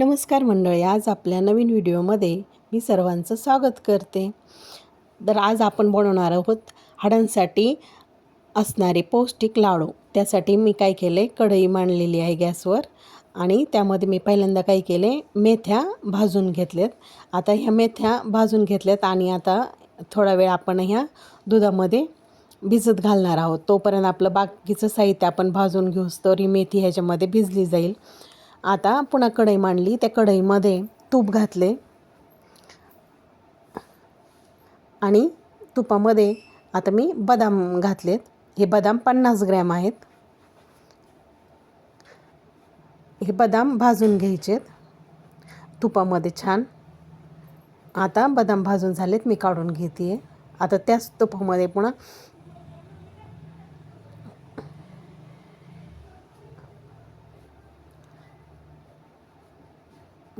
नमस्कार मंडळी आज आपल्या नवीन व्हिडिओमध्ये मी सर्वांचं स्वागत करते. तर आज आपण बनवणार आहोत हाडांसाठी असणारे पौष्टिक लाडू. त्यासाठी मी काय केले कढई मांडलेली आहे गॅसवर आणि त्यामध्ये मी पहिल्यांदा काय केले मेथ्या भाजून घेतल्यात आता ह्या मेथ्या भाजून घेतल्यात आणि आता थोडा वेळ आपण ह्या दुधामध्ये भिजत घालणार आहोत. तोपर्यंत आपलं बाकीचं साहित्य आपण भाजून घेऊस तर ही मेथी ह्याच्यामध्ये भिजली जाईल. आता पुन्हा कढई मांडली त्या कढईमध्ये तूप घातले. आणि तुपामध्ये आता मी बदाम घातलेत. हे बदाम पन्नास ग्रॅम आहेत. हे बदाम भाजून घ्यायचेत. तुपामध्ये छान. आता बदाम भाजून झालेत मी काढून घेते आता त्याच तुपामध्ये पुन्हा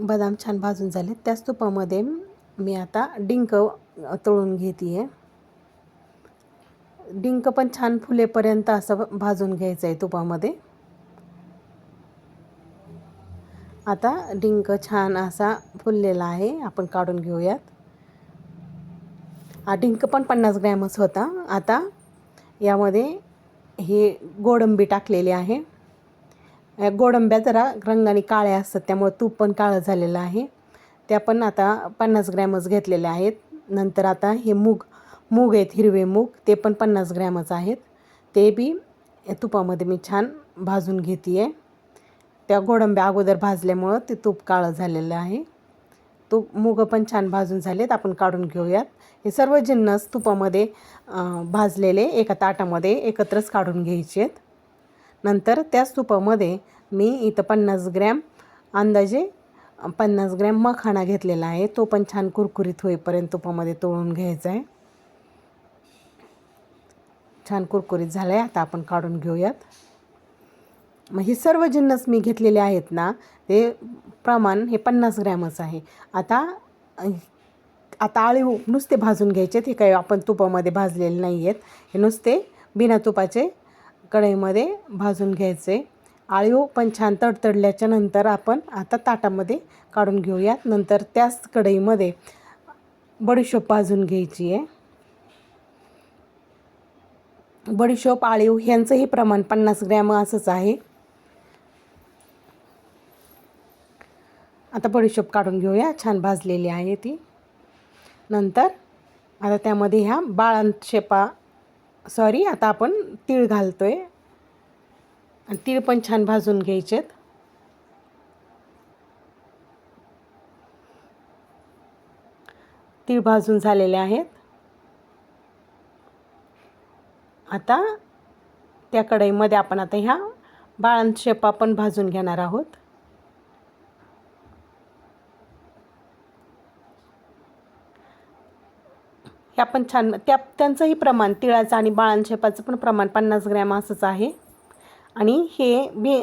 बदाम छान भाजून झाले त्याच तुपामध्ये मी आता डिंक तळून घेते आहे डिंक पण छान फुलेपर्यंत असं भाजून घ्यायचं आहे तुपामध्ये. आता डिंक छान असा फुललेला आहे आपण काढून घेऊयात. हा डिंक पण पन्नास ग्रॅमच होता. आता यामध्ये हे गोडंबी टाकलेली आहे. गोडंब्या जरा रंगाने काळ्या असतात त्यामुळे तूप पण काळं झालेलं आहे. त्या पण आता पन्नास ग्रॅमच घेतलेल्या आहेत. नंतर आता हे मूग मूग आहेत हिरवे मूग ते पण पन्नास ग्रॅमच आहेत. ते बी तुपामध्ये मी छान भाजून घेते आहे त्या गोडंब्या अगोदर भाजल्यामुळं ते तूप काळं झालेलं आहे. तूप मूग पण छान भाजून झालेत आपण काढून घेऊयात. हे सर्व जिन्नस तुपामध्ये भाजलेले एका ताटामध्ये एकत्रच काढून घ्यायचे आहेत नंतर त्याच तुपामध्ये मी इथं पन्नास ग्रॅम अंदाजे पन्नास ग्रॅम मखाणा घेतलेला आहे. तो पण छान कुरकुरीत होईपर्यंत तुपामध्ये तळून घ्यायचा आहे. छान कुरकुरीत झालं आहे आता आपण काढून घेऊयात. मग हे सर्व जिन्नस मी घेतलेले आहेत ना ते प्रमाण हे पन्नास ग्रॅमच आहे. आता आता आळीव नुसते भाजून घ्यायचे हे काही आपण तुपामध्ये भाजलेले नाही आहेत हे नुसते बिना तुपाचे कढईमध्ये भाजून घ्यायचे. आळीव पण छान तडतडल्याच्या नंतर आपण आता ताटामध्ये काढून घेऊयात. नंतर त्याच कढईमध्ये बडीशोप भाजून घ्यायची आहे. बडीशोप आळीव ह्यांचंही प्रमाण पन्नास ग्रॅम असंच आहे. आता बडीशोप काढून घेऊया. छान भाजलेली आहे ती. नंतर आता त्यामध्ये ह्या बाळांशेपा सॉरी आता आपण तीळ घालतो आहे आणि तीळ पण छान भाजून घ्यायचेत. तीळ भाजून झालेले आहेत. आता त्या कढईमध्ये आपण आता ह्या बाळांशेपा पण भाजून घेणार आहोत. त्या पण छान त्या त्यांचंही प्रमाण तिळाचं आणि बाळांशेपाचं पण प्रमाण पन्नास ग्रॅम असंच आहे. आणि हे बी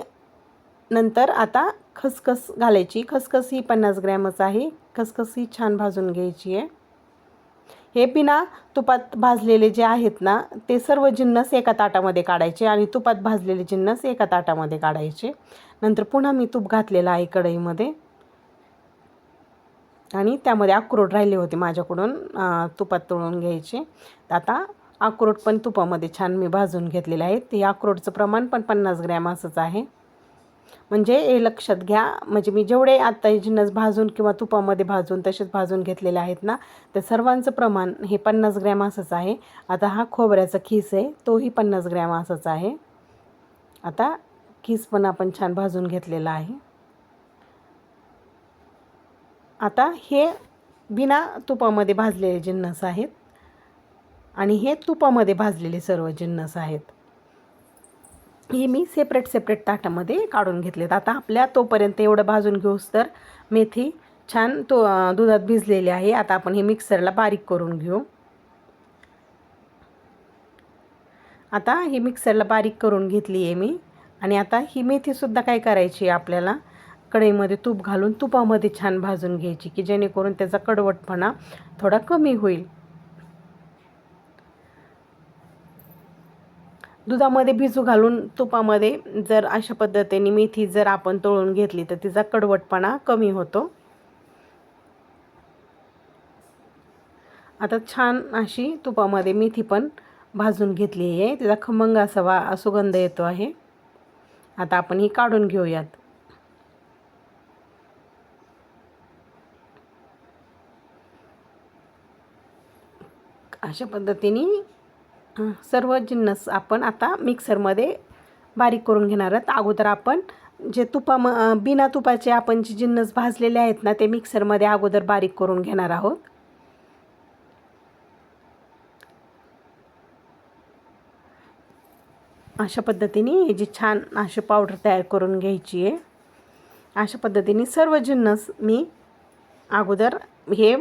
नंतर आता खसखस घालायची. खसखस ही पन्नास ग्रॅमच आहे. खसखस ही छान भाजून घ्यायची आहे. हे बिना तुपात भाजलेले जे आहेत ना ते सर्व जिन्नस एका ताटामध्ये काढायचे आणि तुपात भाजलेले जिन्नस एका ताटामध्ये काढायचे. नंतर पुन्हा मी तूप घातलेलं आहे कढईमध्ये. आणि त्यामध्ये अक्रोड राहिले होते माझ्याकडून तुपात तळून घ्यायचे. आता अक्रोड पण तुपामध्ये छान मी भाजून घेतलेले आहेत. ते अक्रोडचं प्रमाण पण पन्नास ग्रॅम असंच आहे. म्हणजे हे लक्षात घ्या म्हणजे मी जेवढे आत्ता हे जिन्नस भाजून किंवा तुपामध्ये भाजून तसेच भाजून घेतलेले आहेत ना त्या सर्वांचं प्रमाण हे पन्नास ग्रॅम असंच आहे. आता हा खोबऱ्याचा खीस आहे तोही पन्नास ग्रॅम असंच आहे. आता खीस पण आपण छान भाजून घेतलेला आहे. आता हे बिना तुपामध्ये भाजलेले जिन्नस आहेत आणि हे तुपामध्ये भाजलेले सर्व जिन्नस आहेत हे मी सेपरेट सेपरेट ताटामध्ये काढून घेतलेत. आता आपल्या तोपर्यंत एवढं भाजून घेऊस तर मेथी छान तो दुधात भिजलेली आहे. आता आपण हे मिक्सरला बारीक करून घेऊ. आता ही मिक्सरला बारीक करून घेतली आहे मी. आणि आता ही मेथीसुद्धा काय करायची आपल्याला? कढईमध्ये तूप घालून तुपामध्ये छान भाजून घ्यायची की जेणेकरून त्याचा कडवटपणा थोडा कमी होईल. दुधामध्ये भिजू घालून तुपामध्ये जर अशा पद्धतीने मेथी जर आपण तळून घेतली तर तिचा कडवटपणा कमी होतो. आता छान अशी तुपामध्ये मेथी पण भाजून घेतली आहे. तिचा खमंग असा वा सुगंध येतो आहे. आता आपण ही काढून घेऊयात. अशा पद्धतीने सर्व जिन्नस आपण आता मिक्सरमध्ये बारीक करून घेणार आहोत. अगोदर आपण जे तुपा म बिना तुपाचे आपण जे जिन्नस भाजलेले आहेत ना ते मिक्सरमध्ये अगोदर बारीक करून घेणार आहोत. अशा पद्धतीने हे जी छान अशी पावडर तयार करून घ्यायची आहे. अशा पद्धतीने सर्व जिन्नस मी अगोदर हे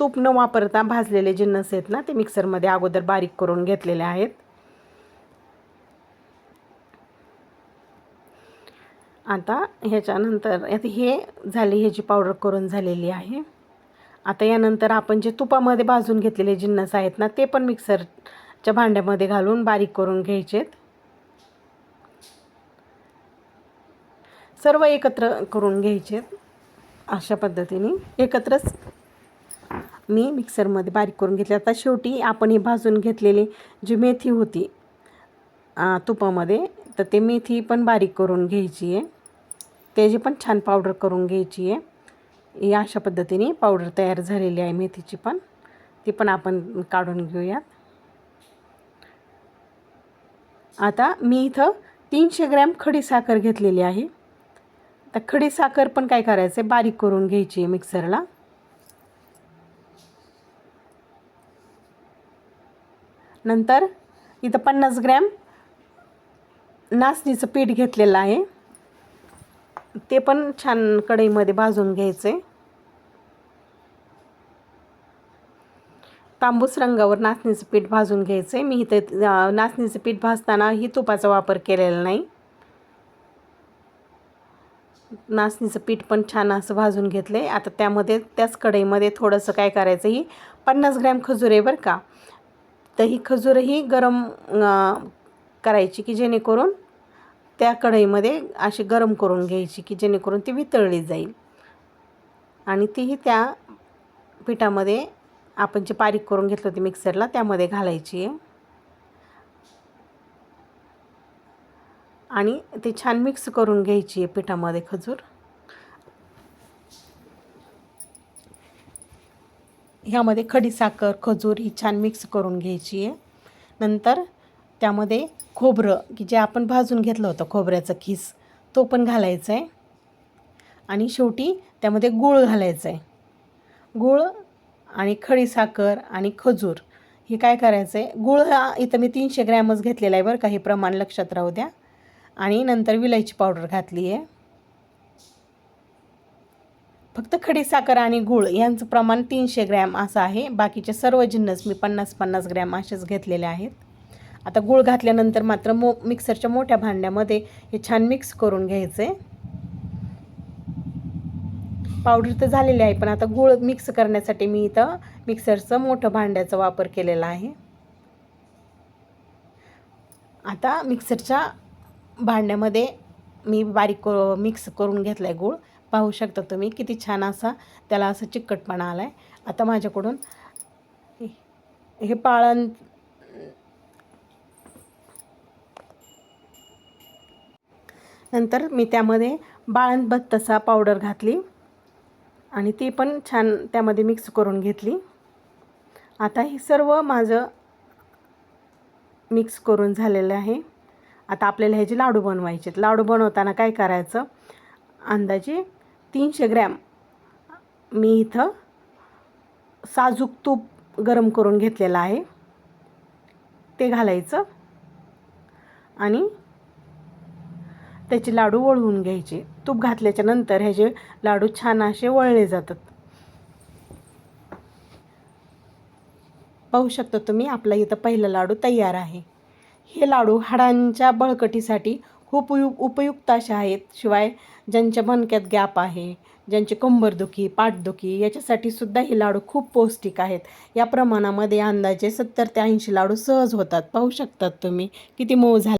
तूप न वापरता भाजलेले जिन्नस आहेत ना ते मिक्सरमध्ये अगोदर बारीक करून घेतलेले आहेत. आता ह्याच्यानंतर हे झाली ह्याची पावडर करून झालेली आहे. आता यानंतर आपण जे तुपामध्ये भाजून घेतलेले जिन्नस आहेत ना ते पण मिक्सरच्या भांड्यामध्ये घालून बारीक करून घ्यायचेत. सर्व एकत्र करून घ्यायचेत अशा पद्धतीने. एकत्रच मी मिक्सरमध्ये बारीक करून घेतले. आता शेवटी आपण हे भाजून घेतलेली जी मेथी होती तुपामध्ये तर ते मेथी पण बारीक करून घ्यायची आहे. त्याची पण छान पावडर करून घ्यायची आहे. ही अशा पद्धतीने पावडर तयार झालेली आहे मेथीची पण. ती पण आपण काढून घेऊयात. आता मी इथं तीनशे ग्रॅम खडी साखर घेतलेली आहे. तर खडी साखर पण काय करायचं आहे बारीक करून घ्यायची आहे मिक्सरला. नंतर इथं पन्नास ग्रॅम नाचणीचं पीठ घेतलेलं आहे. ते पण छान कढईमध्ये भाजून घ्यायचे. तांबूस रंगावर नाचणीचं पीठ भाजून घ्यायचं. मी इथं नाचणीचं पीठ भाजताना ही तुपाचा वापर केलेला नाही. नाचणीचं पीठ पण छान असं भाजून घेतलं आहे आता त्यामध्ये त्याच कढईमध्ये थोडंसं काय करायचं ही पन्नास ग्रॅम खजूर आहे बरं का. तर ही खजूरही गरम करायची की जेणेकरून त्या कढईमध्ये अशी गरम करून घ्यायची की जेणेकरून ती वितळली जाईल. आणि तीही त्या पिठामध्ये आपण जे बारीक करून घेतलं होती मिक्सरला त्यामध्ये घालायची. आहे आणि ते छान मिक्स करून घ्यायची आहे पिठामध्ये खजूर. ह्यामध्ये खडीसाखर खजूर ही छान मिक्स करून घ्यायची आहे. नंतर त्यामध्ये खोबरं की जे आपण भाजून घेतलं होतं खोबऱ्याचं खीस तो पण घालायचा आहे. आणि शेवटी त्यामध्ये गूळ घालायचं आहे. गूळ आणि खडीसाखर आणि खजूर हे काय करायचं आहे गूळ हा इथं मी तीनशे ग्रॅमच घेतलेला आहे बरं का हे प्रमाण लक्षात राहू द्या. आणि नंतर विलायची पावडर घातली आहे. फक्त खडीसाखर आणि गूळ यांचं प्रमाण तीनशे ग्रॅम असं आहे. बाकीचे सर्व जिन्नस मी पन्नास पन्नास ग्रॅम असेच घेतलेले आहेत. आता गूळ घातल्यानंतर मात्र मो मिक्सरच्या मोठ्या भांड्यामध्ये हे छान मिक्स करून घ्यायचं. आहे पावडर तर झालेली आहे पण आता गूळ मिक्स करण्यासाठी मी इथं मिक्सरचं मोठं भांड्याचा वापर केलेला आहे. आता मिक्सरच्या भांड्यामध्ये मी बारीक मिक्स करून घेतला आहे गूळ. पाहू शकता तुम्ही किती छान असा त्याला असं चिकटपणा आला आहे आता माझ्याकडून हे पाळण नंतर मी त्यामध्ये बाळण तसा पावडर घातली आणि ती पण छान त्यामध्ये मिक्स करून घेतली. आता हे सर्व माझं मिक्स करून झालेलं आहे. आता आपल्याला ह्याचे लाडू बनवायचे लाडू बनवताना काय करायचं? अंदाजे तीनशे ग्रॅम मी इथं साजूक तूप गरम करून घेतलेलं आहे. ते घालायचं. आणि त्याचे लाडू वळवून घ्यायचे. तूप घातल्याच्या नंतर ह्याचे लाडू छान असे वळले जातात. पाहू शकता तुम्ही आपला इथं पहिलं लाडू तयार आहे. हे लाडू हाडांच्या बळकटीसाठी खूप उपयु उपयुक्त अशा आहेत. शिवाय ज्यांच्या मणक्यात गॅप आहे ज्यांची कंबरदुखी पाठदुखी याच्यासाठी सुद्धा हे लाडू खूप पौष्टिक आहेत. या प्रमाणामध्ये अंदाजे सत्तर ते ऐंशी लाडू सहज होतात. पाहू शकतात तुम्ही किती मऊ झाले.